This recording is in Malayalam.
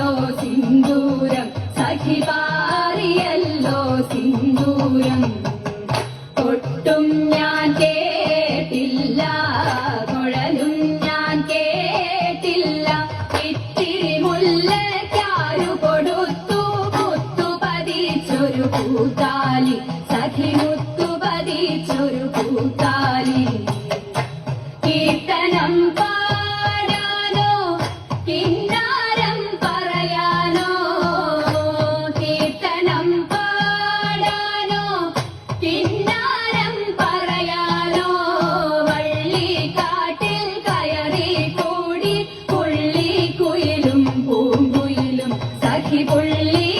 പാറിയല്ലോ സിന്ദൂരം. സഖി പാറിയല്ലോ സിന്ദൂരം. ഒട്ടും ഞാൻ കേട്ടില്ല കുഴലും ഞാൻ കേട്ടില്ല. ഇത്തിരി മുല്ലക്കാരു കൊടുത്തു കുത്തു പതിച്ചൊരു കൂത്താലി. സഖി മുത്തു പതിച്ചൊരു കൂത്താലി. കീർത്തനം പാ പൊള്ളി